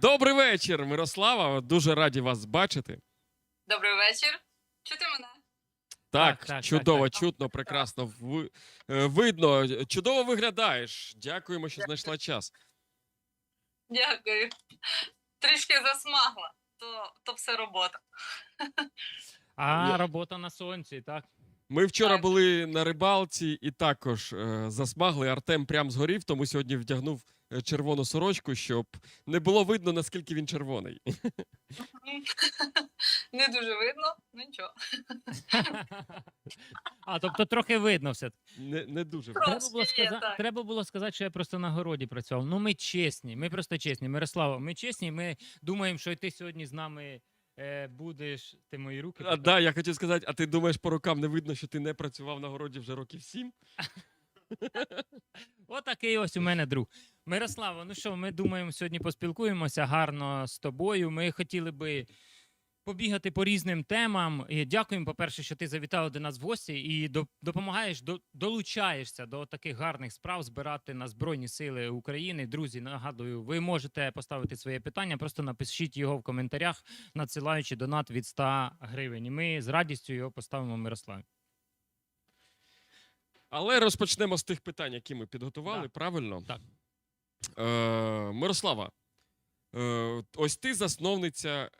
Добрий вечір, Мирослава. Дуже раді вас бачити. Добрий вечір. Чути мене? Так, Так, так, чудово, так, так. чутно, прекрасно. Ви- е, Видно, чудово виглядаєш. Дякуємо, що знайшла час. Дякую. Трішки засмагла, то, то все робота. А робота на сонці, так? Ми вчора Так. були на рибалці і також е, засмагли. Артем прям згорів, тому сьогодні вдягнув червону сорочку, щоб не було видно, наскільки він червоний. Не дуже видно, ну нічого. А, тобто трохи видно все. Не, не дуже. Трошки Треба було, є, сказа... так. Треба було сказати, що я просто на городі працював. Ну, ми чесні, ми просто чесні. Мирослава, ми чесні, ми думаємо, що і ти сьогодні з нами е, будеш. Ти мої руки. А, да, я хотів сказати, а ти думаєш, по рукам не видно, що ти не працював на городі вже років сім? Отакий ось у мене друг. Мирослава, ну що, ми думаємо, сьогодні поспілкуємося гарно з тобою. Ми хотіли би побігати по різним темам. І дякуємо, по-перше, що ти завітала до нас в гості і до- допомагаєш, до- долучаєшся до таких гарних справ збирати на Збройні Сили України. Друзі, нагадую, ви можете поставити своє питання, просто напишіть його в коментарях, надсилаючи донат від 100 гривень. І ми з радістю його поставимо Мирославі. Але розпочнемо з тих питань, які ми підготували, Да. правильно? Так. Е, Мирослава, е, ось ти засновниця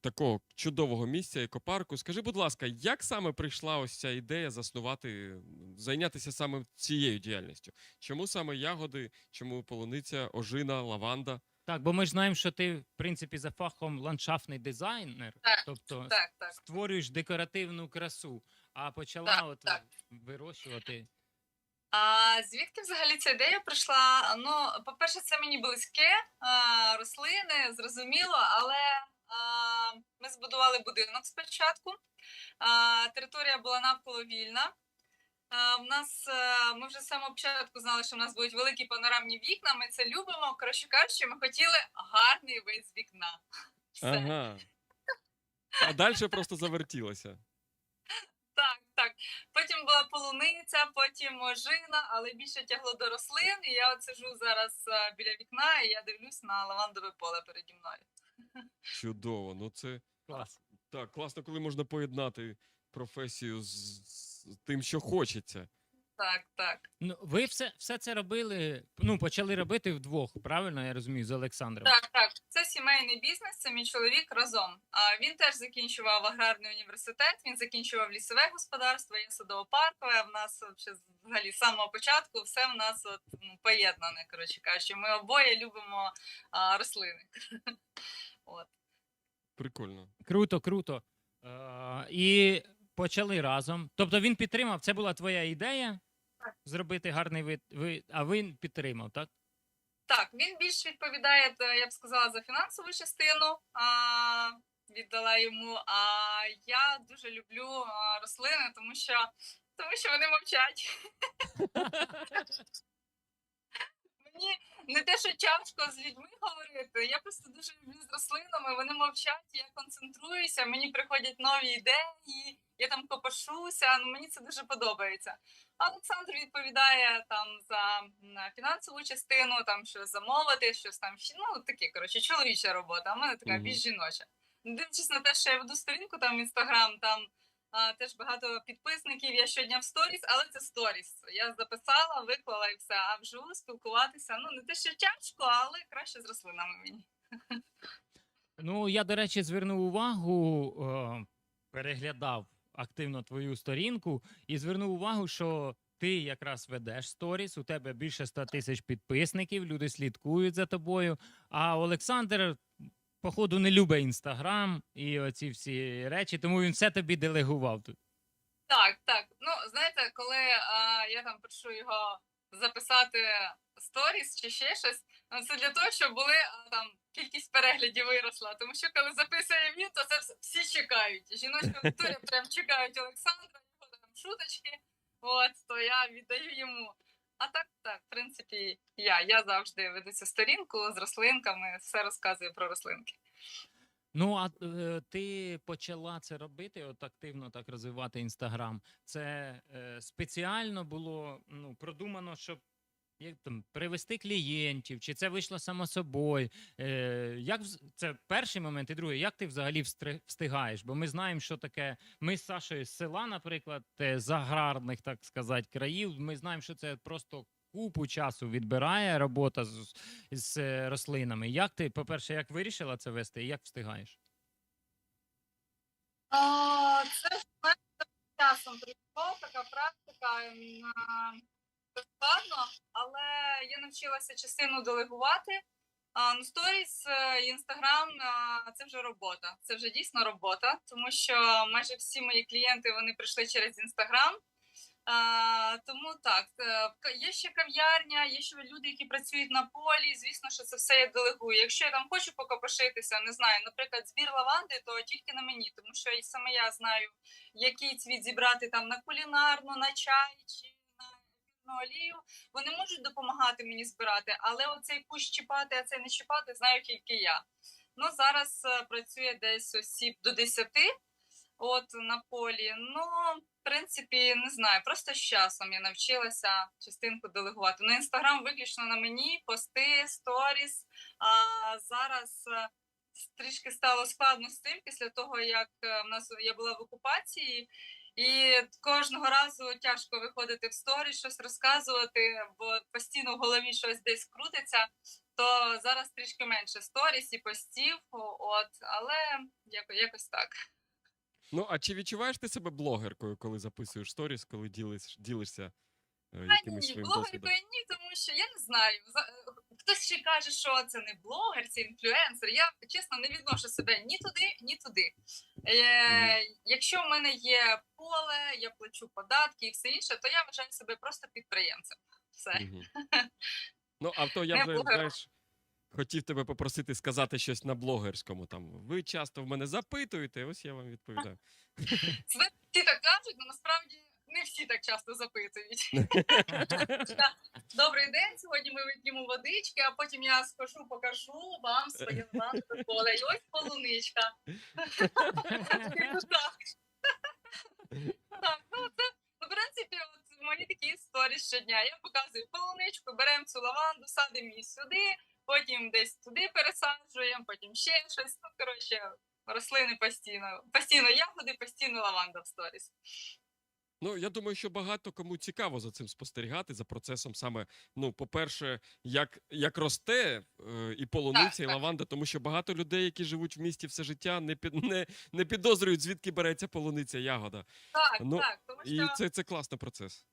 такого чудового місця, екопарку. Скажи, будь ласка, як саме прийшла ось ця ідея заснувати, зайнятися саме цією діяльністю? Чому саме ягоди, чому полуниця, ожина, лаванда? Так, бо ми ж знаємо, що ти, в принципі, за фахом ландшафтний дизайнер, Так, тобто Так, так. створюєш декоративну красу, а почала Так, от так. вирощувати. А звідки взагалі ця ідея прийшла? Ну, по-перше, це мені близьке, рослини, зрозуміло, але ми збудували будинок спочатку. Територія була навколо вільна. В нас е, ми вже з самого початку знали, що в нас будуть великі панорамні вікна. Ми це любимо. Коротше кажучи, ми хотіли гарний вид з вікна. Все. Ага. А далі просто завертілося. Так. Потім була полуниця, потім ожина, але більше тягло до рослин. І я от сижу зараз е, біля вікна, і я дивлюсь на лавандове поле переді мною. Чудово. Ну це Клас. так, класно, коли можна поєднати професію з, з тим, що хочеться. Так, так. Ну, ви все, все це робили, ну, почали робити вдвох, правильно я розумію, з Олександром? Так, так. Це сімейний бізнес, це мій чоловік разом. А він теж закінчував аграрний університет, він закінчував лісове господарство, я садово-паркове. В нас вообще взагалі з самого початку все в нас от, ну, поєднане. Коротше кажучи, ми обоє любимо а, рослини. От. Прикольно. Круто, круто. Е, і почали разом. Тобто він підтримав, це була твоя ідея зробити гарний вид, ви- а він підтримав, так? Так, він більш відповідає, е, я б сказала, за фінансову частину. А, віддала йому. А я дуже люблю рослини, тому що, тому що вони мовчать. Мені не те, що тяжко з людьми говорити. Я просто дуже люблю з рослинами. Вони мовчать, я концентруюся, мені приходять нові ідеї, я там копошуся. Ну мені це дуже подобається. А Олександр відповідає там за фінансову частину, там щось замовити, щось там ну таке, коротше, чоловіча робота. А в мене така Мгм. більш жіноча. Дивлячись на те, що я веду сторінку там в інстаграм, там а, теж багато підписників. Я щодня в сторіс, але це сторіс. Я записала, виклала і все. А вживу спілкуватися. Ну не те, що тяжко, але краще з рослинами мені. Ну, я, до речі, звернув увагу, е, переглядав активно твою сторінку і звернув увагу, що ти якраз ведеш сторіс, у тебе більше 100 тисяч підписників, люди слідкують за тобою. А Олександр, походу, не любить інстаграм і оці всі речі, тому він все тобі делегував тут. Так, так. Ну знаєте, коли а, я там прошу його записати сторіс чи ще щось, ну, це для того, щоб були там кількість переглядів виросла. Тому що коли записує він, то це вс- всі чекають. Жіночка Вікторія прям чекають Олександра, його там шуточки. От то я віддаю йому. А так, так, в принципі, я. Я завжди веду цю сторінку з рослинками, все розказую про рослинки. Ну, а е, ти почала це робити, от активно так розвивати інстаграм. Це е, спеціально було ну, продумано, щоб як там привести клієнтів, чи це вийшло само собою? Е, як це перший момент, і другий, як ти взагалі встигаєш? Бо ми знаємо, що таке. Ми з Сашою з села, наприклад, е, з аграрних, так сказати, країв. Ми знаємо, що це просто купу часу відбирає робота з, з е, рослинами. Як ти, по-перше, як вирішила це вести, і як встигаєш? А, Це ж часом прийшло, така практика. м, складно, але я навчилася частину делегувати. Ну, сторіс, е, інстаграм це вже робота. Це вже дійсно робота, тому що майже всі мої клієнти вони прийшли через інстаграм. Тому так, е, є ще кав'ярня, є ще люди, які працюють на полі. Звісно, що це все я делегую. Якщо я там хочу покопошитися, не знаю, наприклад, збір лаванди, то тільки на мені, тому що і саме я знаю, який цвіт зібрати там на кулінарну, на чай чи олію. Вони можуть допомагати мені збирати, але оцей кущ чіпати, а цей не чіпати, знаю тільки я. Ну зараз е, працює десь осіб до 10, от на полі. Ну, в принципі, не знаю. Просто з часом я навчилася частинку делегувати. На інстаграм виключно на мені, пости, сторіс. А зараз е, трішки стало складно з тим після того, як е, в нас я була в окупації. І кожного разу тяжко виходити в сторіс, щось розказувати, бо постійно в голові щось десь крутиться. То зараз трішки менше сторіс і постів, от, але якось так. Ну, а чи відчуваєш ти себе блогеркою, коли записуєш сторіс, коли ділиш, ділишся е, А якимось ні, своїм блогеркою досвідом? ні, тому що я не знаю. за- Хтось ще каже, що це не блогер, це інфлюенсер. Я чесно не відношу себе ні туди, ні туди. Е, Якщо в мене є поле, я плачу податки і все інше, то я вважаю себе просто підприємцем. Все. Мгм. Ну, а то я Не вже, блогером. знаєш, хотів тебе попросити сказати щось на блогерському. Там ви часто в мене запитуєте, ось я вам відповідаю. Всі так кажуть, але насправді не всі так часто запитують. Добрий день. Сьогодні ми вип'ємо водички, а потім я схожу, покажу вам своє ландове поле. І ось полуничка. Так. Ну це ну, в принципі, от мої такі історії щодня. Я показую полуничку, беремо цю лаванду, садимо її сюди, потім десь туди пересаджуємо, потім ще щось. Ну, коротше, рослини постійно. Постійно ягоди, постійно лаванда в сторіс. Ну, я думаю, що багато кому цікаво за цим спостерігати, за процесом саме, ну, по-перше, як, як росте е, і полуниця, Так, і так. лаванда, тому що багато людей, які живуть в місті все життя, не, під, не, не підозрюють, звідки береться полуниця, ягода. Так, Ну, так, тому що І це, це класний процес.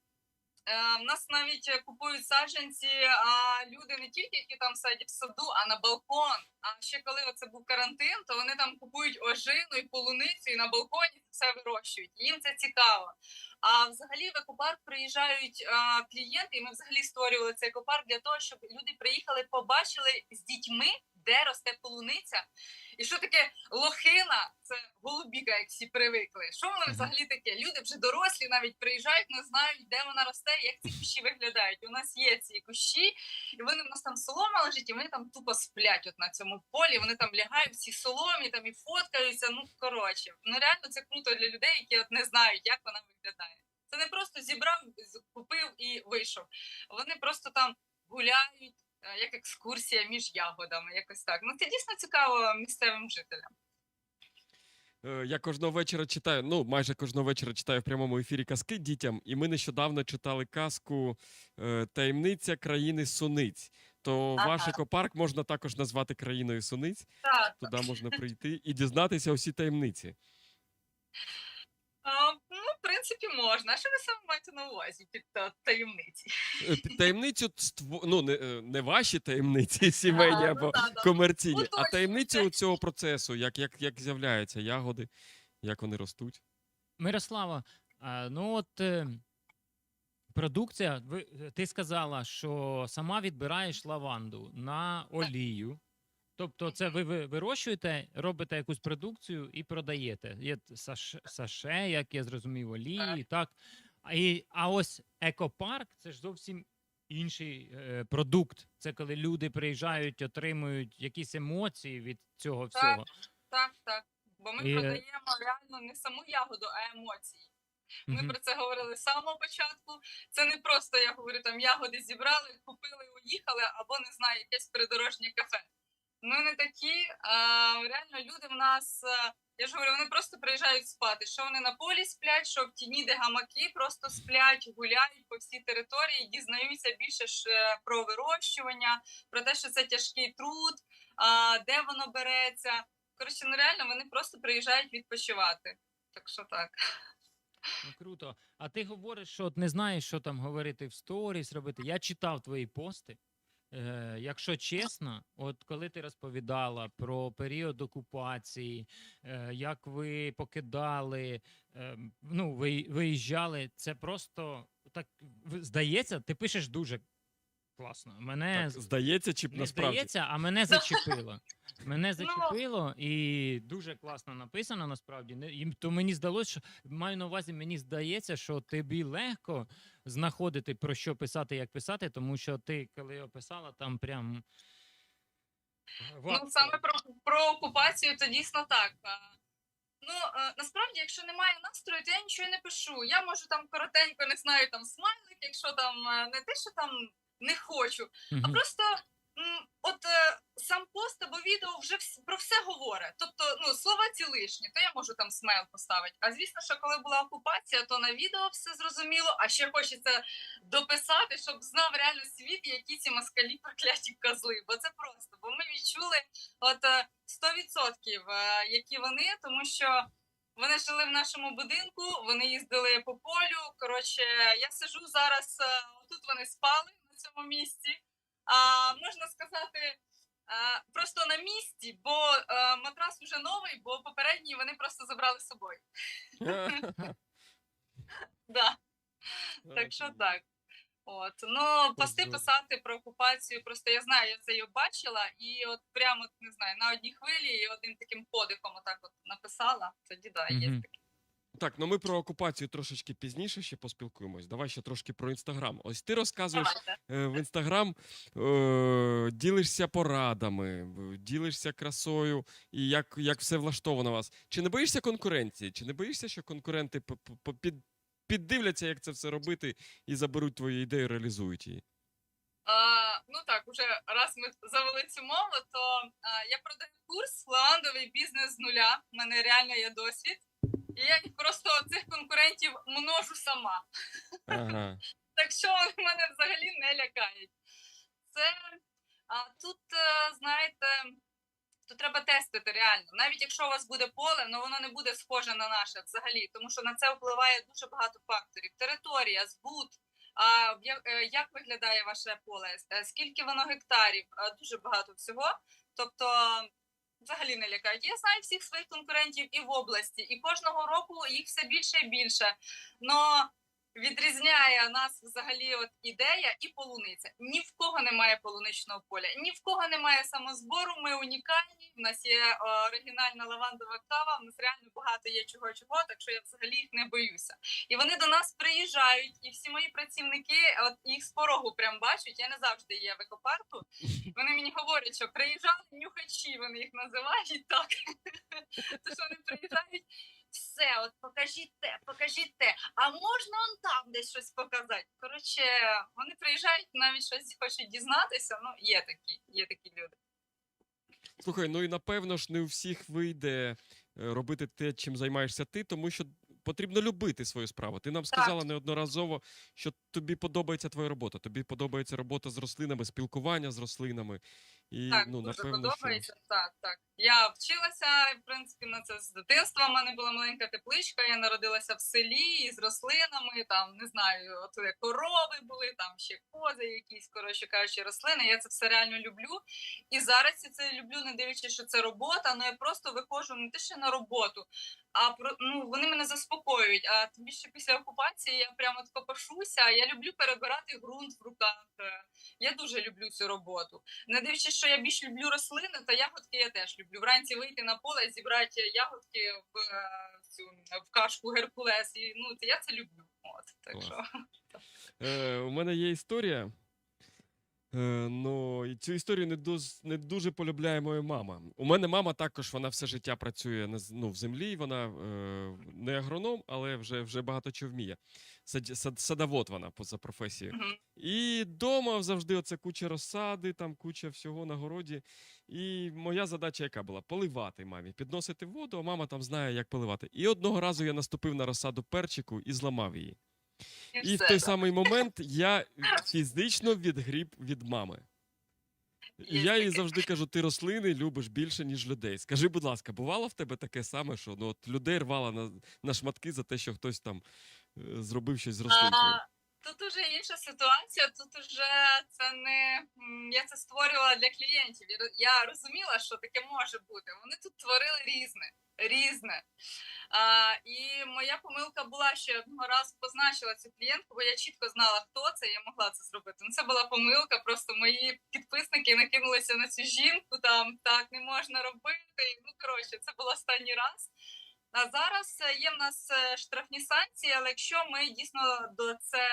Е, В нас навіть е, купують саджанці, а люди не тільки які там садять в саду, а на балкон. А ще коли це був карантин, то вони там купують ожину і полуницю, і на балконі все вирощують. Їм це цікаво. А взагалі в екопарк приїжджають а, клієнти, і ми взагалі створювали цей екопарк для того, щоб люди приїхали, побачили з дітьми, де росте полуниця. І що таке лохина? Це голубіка, як всі привикли. Що воно взагалі таке? Люди вже дорослі навіть приїжджають, не знають, де вона росте, як ці кущі виглядають. У нас є ці кущі, і вони в нас там солома лежить, і вони там тупо сплять от на цьому полі. Вони там лягають в цій соломі, там і фоткаються. Ну коротше, ну реально це круто для людей, які от не знають, як вона виглядає. Це не просто зібрав, купив і вийшов. Вони просто там гуляють. е, Як екскурсія між ягодами, якось так. Ну це дійсно цікаво місцевим жителям. Е, Я кожного вечора читаю, ну майже кожного вечора читаю в прямому ефірі казки дітям, і ми нещодавно читали казку е, Таємниця країни суниць. То Ага. ваш екопарк можна також назвати країною суниць. Так, Туди можна прийти і дізнатися усі таємниці. А, ну, в принципі, можна. А що ви саме маєте на увазі під та- таємниці? Е, під Таємницю ну, не, е, не ваші таємниці сімейні або ну, да, да. комерційні, а таємницю цього процесу, як, як, як з'являються ягоди, як вони ростуть. Мирослава, ну от е, продукція, ви, е, ти сказала, що сама відбираєш лаванду на олію. Тобто, це ви, ви вирощуєте, робите якусь продукцію і продаєте. Є т- саше, як я зрозумів, олії, так. А, і, а ось екопарк це ж зовсім інший е, продукт. Це коли люди приїжджають, отримують якісь емоції від цього Так. всього. Так, так. Бо ми І- продаємо реально не саму ягоду, а емоції. Ми Мгм. про це говорили з самого початку. Це не просто я говорю, там ягоди зібрали, купили, уїхали, або не знаю, якесь придорожнє кафе. Ми не такі. А, реально, люди в нас. Я ж говорю, вони просто приїжджають спати. Що вони на полі сплять, що в тіні, де гамаки, просто сплять, гуляють по всій території, дізнаються більше ж е, про вирощування, про те, що це тяжкий труд, а, де воно береться. Коротше, ну реально вони просто приїжджають відпочивати. Так що так. Ну, круто. А ти говориш, що от не знаєш, що там говорити в сторіс робити. Я читав твої пости. Е, якщо чесно, от коли ти розповідала про період окупації, е, як ви покидали, е, ну, ви, виїжджали, це просто так здається, ти пишеш дуже класно. Мене Так, здається, чи не насправді? здається, а мене зачепило. Мене Ну. зачепило і дуже класно написано насправді. Не- і То мені здалося, що маю на увазі, мені здається, що тобі легко знаходити про що писати, як писати, тому що ти, коли описала, там прям. Ну саме про, про окупацію, то дійсно так. Ну е, насправді, якщо немає настрою, то я нічого не пишу. Я можу там коротенько, не знаю, там смайлик, якщо там е, не те, що там не хочу, а просто м, от е, сам пост або відео вже вс- про все говорить. Тобто, ну слова ці лишні, то я можу там смайл поставити. А звісно, що коли була окупація, то на відео все зрозуміло. А ще хочеться дописати, щоб знав реально світ, які ці москалі прокляті козли. Бо це просто. Бо ми відчули от е, 100% е, які вони, тому що. Вони жили в нашому будинку, вони їздили по полю. Коротше, я сижу зараз. е, Тут вони спали цьому місці. А можна сказати, а, просто на місці, бо е, матрас уже новий, бо попередній вони просто забрали з собою. Да. Так що так. От ну пости писати про окупацію. Просто я знаю, я це її бачила, і от прямо не знаю, на одній хвилі і одним таким подихом отак от написала. Тоді да, є таке. Так, ну ми про окупацію трошечки пізніше ще поспілкуємось. Давай ще трошки про інстаграм. Ось ти розказуєш е, в інстаграм, е, ділишся порадами, ділишся красою і як, як все влаштовано у вас. Чи не боїшся конкуренції? Чи не боїшся, що конкуренти під, піддивляться, як це все робити, і заберуть твою ідею, реалізують її? А, ну так, уже раз ми завели цю мову, то а, я продаю курс лавандовий бізнес з нуля. У мене реально є досвід. І я просто цих конкурентів множу сама. Ага. Так що вони мене взагалі не лякають. Це а, тут, е, знаєте, тут треба тестити реально. Навіть якщо у вас буде поле, ну воно не буде схоже на наше взагалі, тому що на це впливає дуже багато факторів: територія, збут. А е, як виглядає ваше поле? Е, Скільки воно гектарів? Дуже багато всього. Тобто, взагалі не лякають. Я знаю всіх своїх конкурентів і в області, і кожного року їх все більше і більше. Но відрізняє нас взагалі от ідея і полуниця. Ні в кого немає полуничного поля, ні в кого немає самозбору. Ми унікальні. В нас є е, оригінальна лавандова кава. В нас реально багато є чого чого, так що я взагалі їх не боюся. І вони до нас приїжджають, і всі мої працівники, от їх з порогу прям бачать. Я не завжди є в екопарку. Вони мені говорять, що приїжджали нюхачі, вони їх називають так. То що вони приїжджають. Все, от покажіть те, покажіть те. А можна он там десь щось показати? Коротше, вони приїжджають, навіть щось хочуть дізнатися. Ну, є такі, є такі люди. Слухай, ну і напевно ж не у всіх вийде е, робити те, чим займаєшся ти, тому що потрібно любити свою справу. Ти нам сказала неодноразово, що тобі подобається твоя робота. Тобі подобається робота з рослинами, спілкування з рослинами. І Так, ну, дуже напевно, що... подобається. Так, так. Я вчилася, в принципі, на це з дитинства. У мене була маленька тепличка, я народилася в селі із рослинами, там, не знаю, от корови були, там ще кози якісь, коротше кажучи, рослини. Я це все реально люблю. І зараз я це люблю, не дивлячись, що це робота, ну я просто виходжу не те, що на роботу, а про ну вони мене заспокоюють. А тим більше після окупації я прямо от копашуся. Я люблю перебирати ґрунт в руках. Е, Я дуже люблю цю роботу. Не дивлячись, що я більш люблю рослини, та ягодки я теж люблю. Вранці вийти на поле, зібрати ягодки в, е, цю в кашку Геркулес. І ну я це люблю. От так Клас. що Е, у мене є історія. Ну, і цю історію не, дуз, не дуже полюбляє моя мама. У мене мама також вона все життя працює на, ну, в землі. Вона е, не агроном, але вже, вже багато чого вміє. Сад, сад, садовод вона за професією. І вдома завжди оце куча розсади, там куча всього на городі. І моя задача яка була? Поливати мамі, підносити воду, а мама там знає, як поливати. І одного разу я наступив на розсаду перчику і зламав її. І в той самий момент я фізично відгріб від мами. І я їй завжди кажу: ти рослини любиш більше, ніж людей. Скажи, будь ласка, бувало в тебе таке саме, що ну, от людей рвала на, на шматки за те, що хтось там е, зробив щось з рослинкою? Тут уже інша ситуація. Тут уже це не я це створювала для клієнтів. Я розуміла, що таке може бути. Вони тут творили різне, різне. А, і моя помилка була, що я одного разу позначила цю клієнтку, бо я чітко знала, хто це, і я могла це зробити. Ну, це була помилка. Просто мої підписники накинулися на цю жінку. Там так не можна робити. Ну коротше, це було останній раз. А зараз е, є в нас е, штрафні санкції, але якщо ми дійсно до це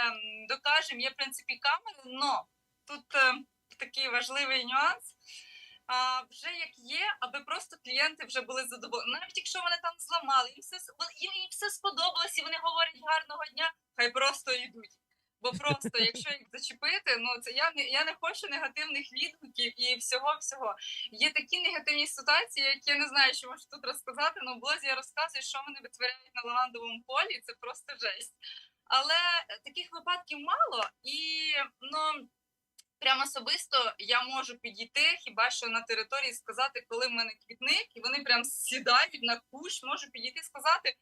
докажемо, є в принципі камери, но тут е, такий важливий нюанс. А, вже як є, аби просто клієнти вже були задоволені. Навіть якщо вони там зламали, їм все, с- їм, їм все сподобалось, і вони говорять гарного дня, хай просто йдуть. Бо просто, якщо їх зачепити, ну це я не я не хочу негативних відгуків і всього всього. Є такі негативні ситуації, які я не знаю, що можу тут розказати. в блозі я розказую, що вони витворяють на лавандовому полі, це просто жесть. Але е, таких випадків мало, і ну прямо особисто я можу підійти хіба що на території сказати, коли в мене квітник, і вони прям сідають на кущ, можу підійти сказати.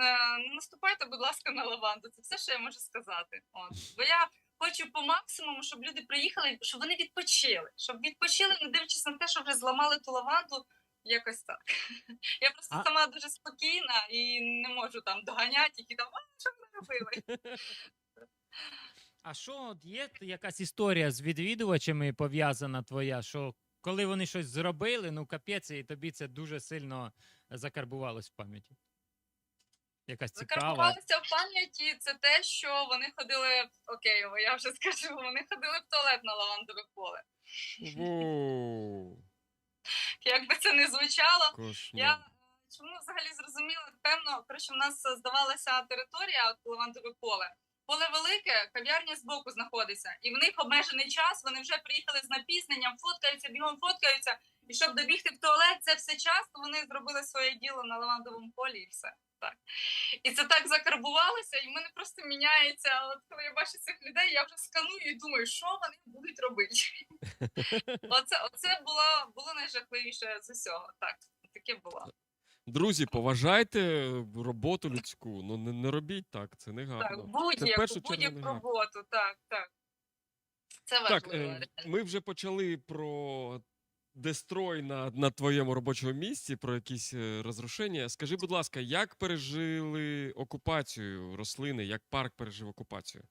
«Е, Не наступайте, будь ласка, на лаванду. Це все, що я можу сказати. От. Бо я хочу по максимуму, щоб люди приїхали, щоб вони відпочили, щоб відпочили, не дивлячись на те, що вже зламали ту лаванду. Якось так. Я просто А- сама дуже спокійна і не можу там доганяти, які там, а що ви робили? А що от є якась історія з відвідувачами пов'язана твоя, що коли вони щось зробили, ну капець, і тобі це дуже сильно закарбувалось в пам'яті? Якась цікава. Закарбувалося в пам'яті це те, що вони ходили окей, я вже скажу, вони ходили в туалет на лавандове поле. Як би це не звучало, кошмар. я чому взагалі зрозуміла, певно, коротше, в нас здавалася територія, от лавандове поле. Поле велике, кав'ярня збоку знаходиться, і в них обмежений час. Вони вже приїхали з напізненням, фоткаються, бігом фоткаються. І щоб добігти в туалет, це все час, то вони зробили своє діло на лавандовому полі, і все. Так. І це так закарбувалося, і в мене просто міняється. От коли я бачу цих людей, я вже сканую і думаю, що вони будуть робити. Оце, оце було, було найжахливіше з усього. Так, таке було. Друзі, поважайте роботу людську. Ну не, не робіть так, це не Так, гарно. будь-яку, першу будь-яку роботу, так, так. Це Так, важливо. е, ми вже почали про дестрой на, на твоєму робочому місці, про якісь е, розрушення. Скажи, будь ласка, як пережили окупацію рослини, як парк пережив окупацію?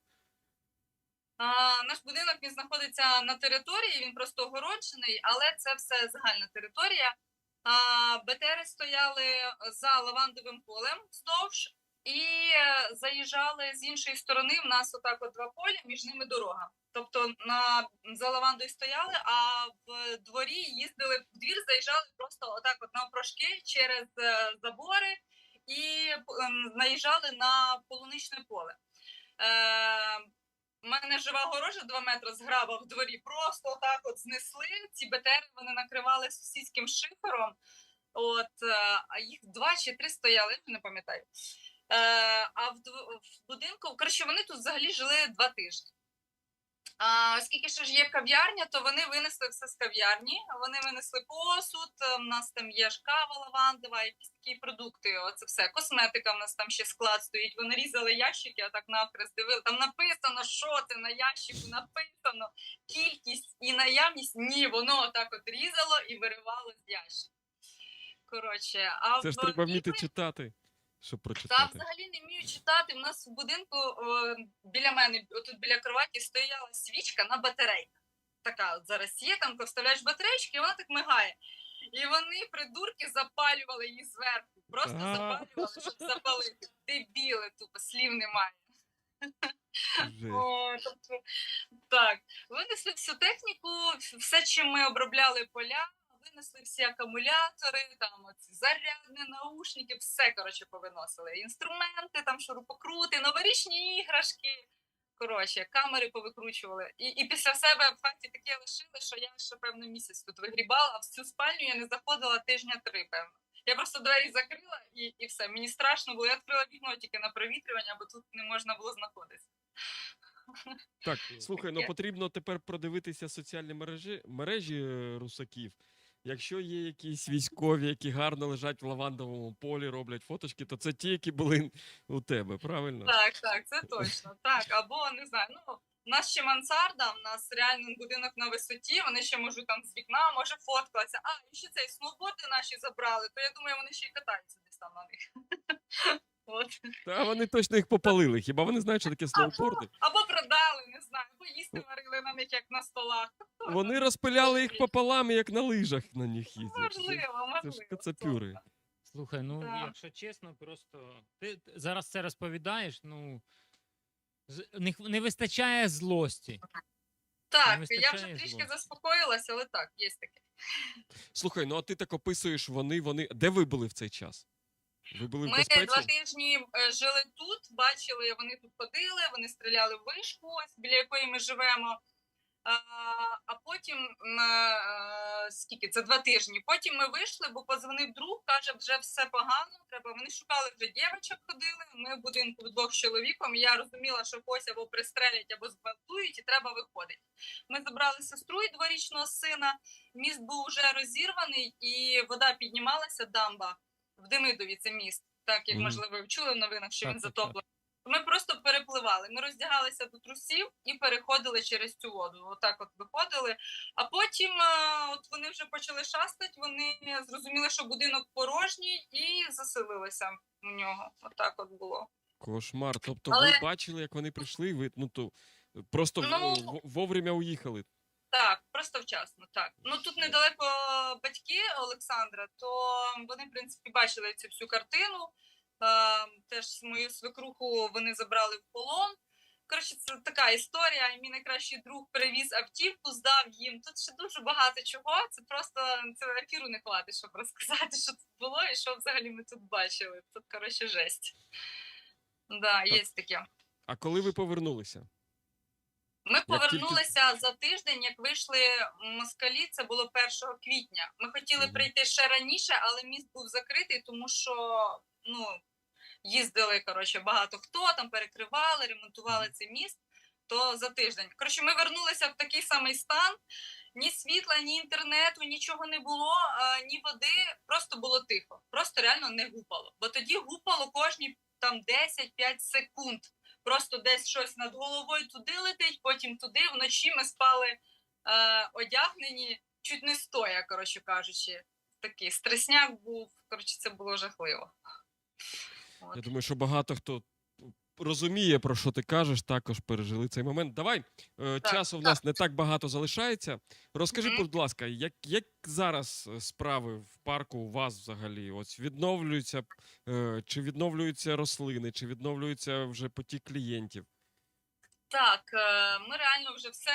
А, наш будинок він знаходиться на території, він просто огороджений, але це все загальна територія. А, БТРи стояли за лавандовим полем вздовж і е, заїжджали з іншої сторони. В нас отак от два поля, між ними дорога. Тобто на за лавандою стояли, а в дворі їздили в двір, заїжджали просто отак, от навпрошки через е, забори і ем, наїжджали на полуничне поле. Е, у мене жива горожа 2 метри з граба в дворі. Просто так от знесли. Ці БТРи вони накривали сусідським шифером. От, е, а їх два чи три стояли, не пам'ятаю. Е, а в, в будинку, коротше, вони тут взагалі жили два тижні. А, оскільки ще ж є кав'ярня, то вони винесли все з кав'ярні. Вони винесли посуд. е, У нас там є ж кава лавандова, якісь такі продукти. Оце все. Косметика в нас там ще склад стоїть. Вони різали ящики, а так навкрест дивили. Там написано, що це на ящику написано. Кількість і наявність. Ні, воно так от різало і виривало з ящика. Коротше, а Це ж в треба вміти читати, щоб та взагалі не вмію читати. У нас в будинку о, біля мене, отут біля кроваті, стояла свічка на батарейках. Така от зараз є, там вставляєш батарейки, і вона так мигає. І вони, придурки, запалювали її зверху. Просто А. запалювали, щоб запалити. Дебіли, тупо, слів немає. Жесть. О, тобто, так, винесли всю техніку, все, чим ми обробляли поля, винесли всі акумулятори, там оці зарядні наушники, все коротше повиносили. Інструменти, там шурупокрути, новорічні іграшки. Коротше, камери повикручували. І, і після себе в хаті таке лишили, що я ще певно місяць тут вигрібала, а в цю спальню я не заходила тижня три, певно. Я просто двері закрила і, і все. Мені страшно було. Я відкрила вікно тільки на провітрювання, бо тут не можна було знаходитися. Так, слухай, ну потрібно тепер продивитися соціальні мережі, мережі е, русаків. Якщо є якісь військові, які гарно лежать в лавандовому полі, роблять фоточки, то це ті, які були у тебе, правильно? Так, так, це точно. Так, або не знаю. Ну, у нас ще мансарда, у нас реально будинок на висоті, вони ще можуть там з вікна, може фоткатися. А, і ще цей сноуборди наші забрали, то я думаю, вони ще й катаються десь там на них. От. Та вони точно їх попалили. Хіба вони знають, що таке сноуборди? Або продали, не знаю, або їсти варили на них, як на столах. Вони розпиляли їх пополам, як на лижах на них їздять. Можливо, Це можливо. ж кацапюри. Слухай, ну Так. якщо чесно, просто ти зараз це розповідаєш, ну з- не, не вистачає злості. Так, я вистачає вже трішки злості. заспокоїлася, але так, є таке. Слухай, ну а ти так описуєш вони, вони. Де ви були в цей час? Ви були в Ми безпеці? два тижні е, жили тут, бачили, вони тут ходили, вони стріляли в вишку, ось біля якої ми живемо. А, а потім е, скільки це два тижні. Потім ми вийшли, бо позвонив друг, каже, вже все погано. Треба. Вони шукали вже дівчат, ходили. Ми в будинку вдвох з чоловіком. Я розуміла, що когось або пристрелять, або зґвалтують, і треба виходити. Ми забрали сестру і дворічного сина. Міст був вже розірваний, і вода піднімалася, дамба в Демидові. Це міст. Так як можливо ви чули в новинах, що він затоплений. Ми просто перепливали. Ми роздягалися до трусів і переходили через цю воду. Отак от виходили. А потім е, от вони вже почали шастати, вони зрозуміли, що будинок порожній, і заселилися в нього. Отак от було. Кошмар. Тобто Але- ви бачили, як вони прийшли, ви ну то просто Ну, вовремя уїхали. Так, просто вчасно. Так. Ну тут недалеко батьки Олександра, то вони, в принципі, бачили цю всю картину. Е, теж мою свекруху вони забрали в полон. Коротше, це така історія. Мій найкращий друг перевіз автівку, здав їм. Тут ще дуже багато чого. Це просто це ефіру не хватить, щоб розказати, що тут було і що взагалі ми тут бачили. Тут, коротше, жесть. Да, є таке. А коли ви повернулися? Ми повернулися за тиждень, як вийшли москалі. Це було 1 квітня. Ми хотіли прийти ще раніше, але міст був закритий, тому що ну їздили коротше багато хто там перекривали, ремонтували цей міст. То за тиждень. Коротше, ми вернулися в такий самий стан. Ні світла, ні інтернету, нічого не було, а, ні води. Просто було тихо. Просто реально не гупало. Бо тоді гупало кожні там 10-5 секунд просто десь щось над головою туди летить, потім туди. Вночі ми спали е, одягнені, чуть не стоя, коротше кажучи. Такий стресняк був. Коротше, це було жахливо. От. Я думаю, що багато хто розуміє, про що ти кажеш, також пережили цей момент. Давай, е, Так, часу в так. нас не так багато залишається. Розкажи, Мгм. будь ласка, як, як зараз е, справи в парку у вас взагалі? Ось відновлюються, е, чи відновлюються рослини, чи відновлюється вже потік клієнтів? Так, ми реально вже все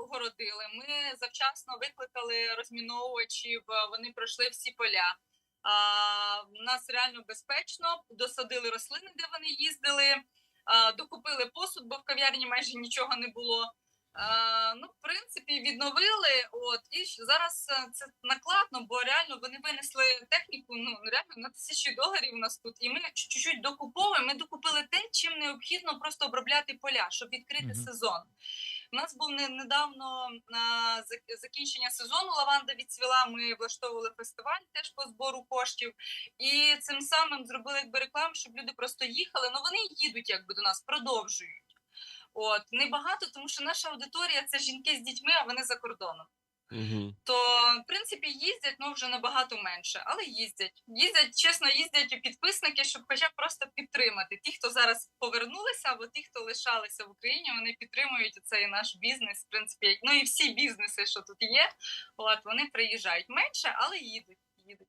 огородили. Ми завчасно викликали розміновувачів, вони пройшли всі поля. А, У нас реально безпечно, досадили рослини, де вони їздили, а, докупили посуд, бо в кав'ярні майже нічого не було. А, Ну, в принципі, відновили. От і зараз е, це накладно, бо реально вони винесли техніку. Ну реально на тисячі доларів у нас тут. І ми чуть- чуть-чуть докуповуємо. Ми докупили те, чим необхідно просто обробляти поля, щоб відкрити Мгм. сезон. У нас був недавно закінчення сезону. Лаванда відцвіла. Ми влаштовували фестиваль теж по збору коштів, і цим самим зробили якби рекламу, щоб люди просто їхали. Ну вони їдуть якби до нас, продовжують. От небагато, тому що наша аудиторія це жінки з дітьми, а вони за кордоном. Угу. То в принципі їздять ну вже набагато менше, але їздять. Їздять, чесно, їздять і підписники, щоб хоча б підтримати. Ті, хто зараз повернулися, або ті, хто лишалися в Україні, вони підтримують цей наш бізнес. В принципі, ну і всі бізнеси, що тут є. От вони приїжджають менше, але їдуть. їдуть.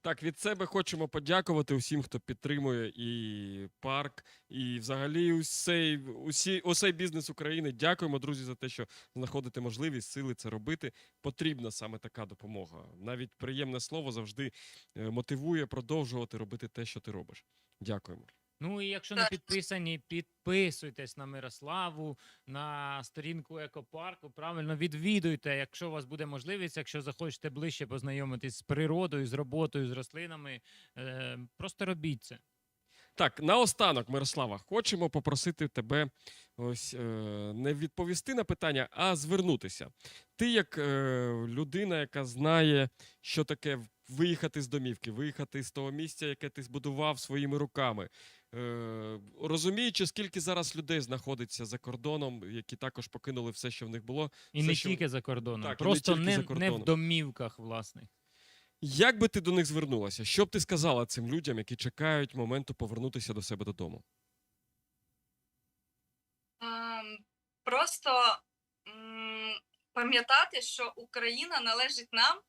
Так, від себе хочемо подякувати усім, хто підтримує і парк, і взагалі усей, усі, усей бізнес України. Дякуємо, друзі, за те, що знаходите можливість, сили це робити. Потрібна саме така допомога. Навіть приємне слово завжди е, мотивує продовжувати робити те, що ти робиш. Дякуємо. Ну і якщо не підписані, підписуйтесь на Мирославу, на сторінку екопарку. Правильно відвідуйте, якщо у вас буде можливість, якщо захочете ближче познайомитись з природою, з роботою, з рослинами. Е, просто робіть це. Так, наостанок, Мирослава, хочемо попросити тебе ось е, не відповісти на питання, а звернутися. Ти, як е, людина, яка знає, що таке виїхати з домівки, виїхати з того місця, яке ти збудував своїми руками. Е, розуміючи, скільки зараз людей знаходиться за кордоном, які також покинули все, що в них було. І Все, не що- тільки за кордоном, Так, і не просто тільки не, за не в домівках власних. Як би ти до них звернулася? Що б ти сказала цим людям, які чекають моменту повернутися до себе додому? Ем, Просто м, пам'ятати, що Україна належить нам,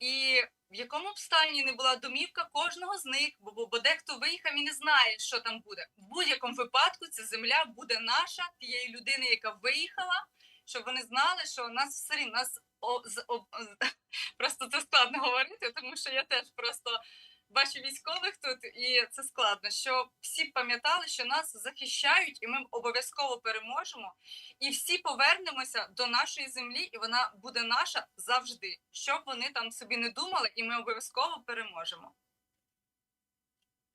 і в якому б стані не була домівка кожного з них, бо, бо, бо дехто виїхав і не знає, що там буде. В будь-якому випадку ця земля буде наша, тієї людини, яка виїхала, щоб вони знали, що нас все рівно нас о, з, о, просто це складно говорити, тому що я теж просто бачу військових тут, і це складно. Що всі пам'ятали, що нас захищають, і ми обов'язково переможемо. І всі повернемося до нашої землі, і вона буде наша завжди. Щоб вони там собі не думали, і ми обов'язково переможемо.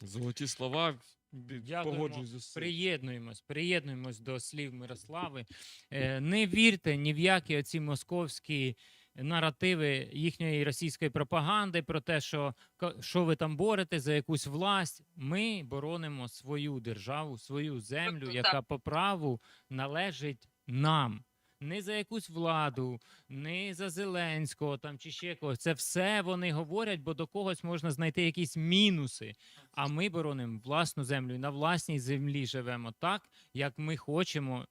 Золоті слова. бі- Дякуємо. Погоджуюсь. Приєднуємось, приєднуємось до слів Мирослави. Е, Не вірте ні в які оці московські наративи їхньої російської пропаганди про те, що що ви там борете за якусь власть. Ми боронимо свою державу, свою землю, яка по праву належить нам. Не за якусь владу, не за Зеленського там чи ще когось. Це все вони говорять, бо до когось можна знайти якісь мінуси. А ми боронимо власну землю і на власній землі живемо так, як ми хочемо.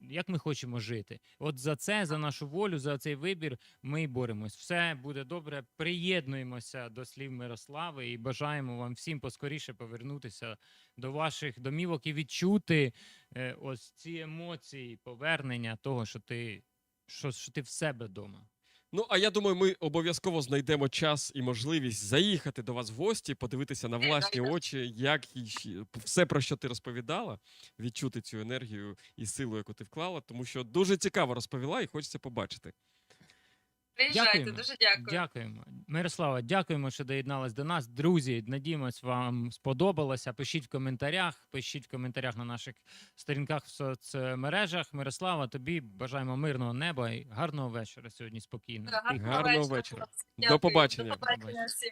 Як ми хочемо жити, от за це, за нашу волю, за цей вибір, ми боремось. Все буде добре. Приєднуємося до слів Мирослави і бажаємо вам всім поскоріше повернутися до ваших домівок і відчути е, ось ці емоції повернення того, що ти, що, що ти в себе вдома. Ну, а я думаю, ми обов'язково знайдемо час і можливість заїхати до вас в гості, подивитися на власні очі, як і щ- все, про що ти розповідала, відчути цю енергію і силу, яку ти вклала, тому що дуже цікаво розповіла і хочеться побачити. Приїжджайте, Дякуємо. дуже дякую. Дякуємо. Мирослава, дякуємо, що доєдналась до нас. Друзі, надіємось, вам сподобалося. Пишіть в коментарях, пишіть в коментарях на наших сторінках в соцмережах. Мирослава, тобі бажаємо мирного неба і гарного вечора сьогодні спокійно. Гарного Гарного вечора, вечора. До побачення. До побачення всім.